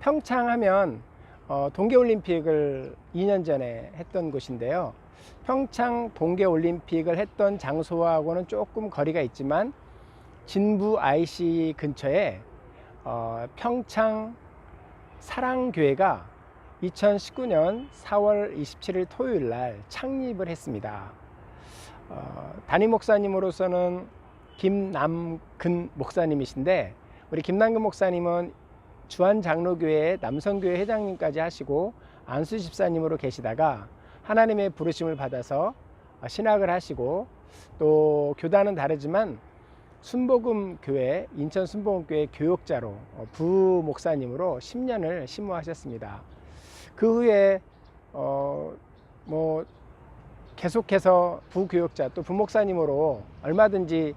평창 하면 어, 동계올림픽을 2년 전에 했던 곳인데요. 평창 동계올림픽을 했던 장소하고는 조금 거리가 있지만 진부 IC 근처에 어, 평창 사랑교회가 2019년 4월 27일 토요일 날 창립을 했습니다. 어, 담임 목사님으로서는 김남근 목사님이신데 우리 김남근 목사님은 주한 장로교회 남성교회 회장님까지 하시고 안수 집사님으로 계시다가 하나님의 부르심을 받아서 신학을 하시고 또 교단은 다르지만 순복음 교회 인천 순복음 교회 교역자로 어, 부 목사님으로 10년을 심무하셨습니다. 그 후에 어 뭐 계속해서 부교역자 또 부목사님으로 얼마든지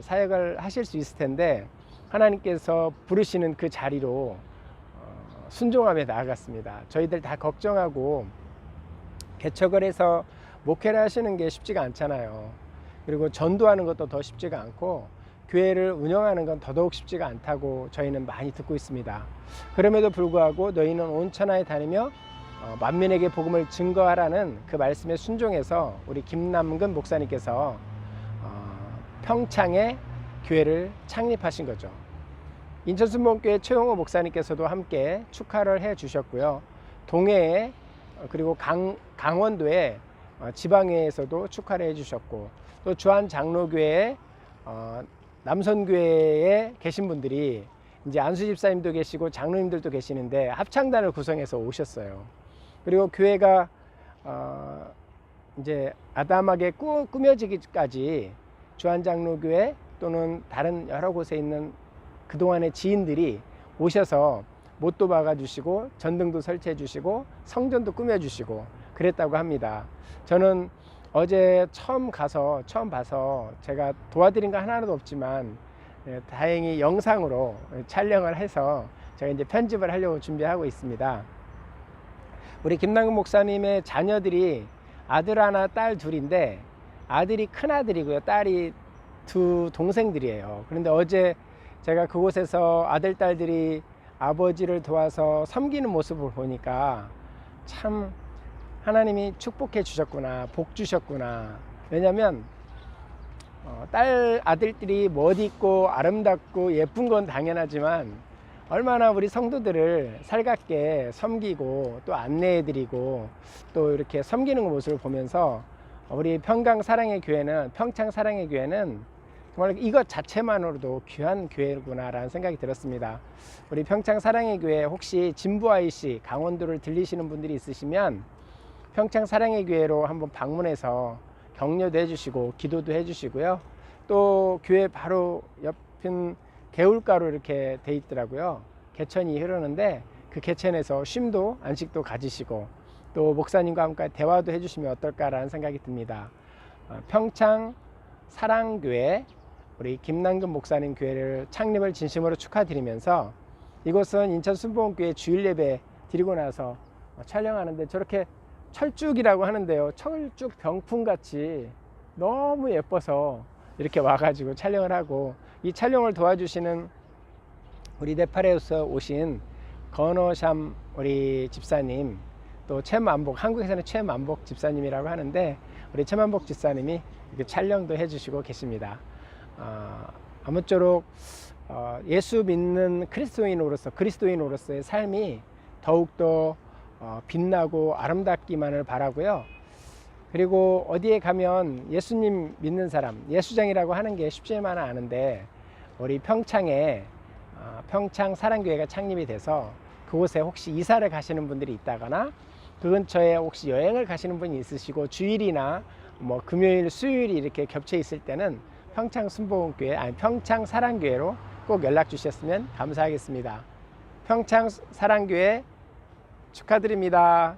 사역을 하실 수 있을 텐데 하나님께서 부르시는 그 자리로 어, 순종하며 나아갔습니다. 저희들 다 걱정하고 개척을 해서 목회를 하시는 게 쉽지가 않잖아요. 그리고 전도하는 것도 더 쉽지가 않고 교회를 운영하는 건 더더욱 쉽지가 않다고 저희는 많이 듣고 있습니다. 그럼에도 불구하고 너희는 온 천하에 다니며 어, 만민에게 복음을 증거하라는 그 말씀에 순종해서 우리 김남근 목사님께서 어, 평창에 교회를 창립하신 거죠. 인천순복교회 최용호 목사님께서도 함께 축하를 해 주셨고요. 동해에 어, 그리고 강, 강원도에 어, 지방회에서도 축하를 해 주셨고 또 주한 장로교회 어, 남선교회에 계신 분들이 이제 안수 집사님도 계시고 장로님들도 계시는데 합창단을 구성해서 오셨어요. 그리고 교회가 어, 이제 아담하게 꾸, 꾸며지기까지 주한 장로교회 또는 다른 여러 곳에 있는 그동안의 지인들이 오셔서 못도 박아주시고 전등도 설치해 주시고 성전도 꾸며 주시고 그랬다고 합니다. 저는 어제 처음 가서 처음 봐서 제가 도와드린 거 하나도 없지만 예, 다행히 영상으로 촬영을 해서 제가 이제 편집을 하려고 준비하고 있습니다. 우리 김남근 목사님의 자녀들이 아들 하나 딸 둘인데 아들이 큰 아들이고요 딸이 두 동생들이에요 그런데 어제 제가 그곳에서 아들 딸들이 아버지를 도와서 섬기는 모습을 보니까 참 하나님이 축복해 주셨구나 복 주셨구나. 왜냐면 어, 딸 아들들이 멋 있고 아름답고 예쁜 건 당연하지만 얼마나 우리 성도들을 살갑게 섬기고 또 안내해드리고 또 이렇게 섬기는 모습을 보면서 우리 평강 사랑의 교회는 평창 사랑의 교회는 정말 이것 자체만으로도 귀한 교회구나라는 생각이 들었습니다. 우리 평창 사랑의 교회 혹시 진부 IC 강원도를 들리시는 분들이 있으시면 평창 사랑의 교회로 한번 방문해서 격려도 해주시고 기도도 해주시고요. 또 교회 바로 옆인 개울가로 이렇게 돼 있더라고요. 개천이 흐르는데 그 개천에서 쉼도 안식도 가지시고 또 목사님과 함께 대화도 해주시면 어떨까라는 생각이 듭니다. 어, 평창 사랑교회 우리 김남근 목사님 교회를 창립을 진심으로 축하드리면서 이곳은 인천 순복음교회 주일 예배 드리고 나서 촬영하는데 저렇게 철쭉이라고 하는데요. 철쭉 병풍 같이 너무 예뻐서 이렇게 와가지고 촬영을 하고 이 촬영을 도와주시는 우리 네팔에서 오신 건어샴 우리 집사님 또 최만복 한국에서는 최만복 집사님이라고 하는데 우리 최만복 집사님이 이렇게 촬영도 해주시고 계십니다. 어, 아무쪼록 어, 예수 믿는 그리스도인으로서 그리스도인으로서의 삶이 더욱더 어, 빛나고 아름답기만을 바라고요. 그리고 어디에 가면 예수님 믿는 사람, 예수장이라고 하는 게 쉽지만은 않은데 우리 평창에 어, 평창 사랑교회가 창립이 돼서 그곳에 혹시 이사를 가시는 분들이 있다거나 그 근처에 혹시 여행을 가시는 분이 있으시고 주일이나 뭐 금요일, 수요일이 이렇게 겹쳐 있을 때는 평창 순복음교회 아니 평창 사랑교회로 꼭 연락 주셨으면 감사하겠습니다. 평창 사랑교회 축하드립니다.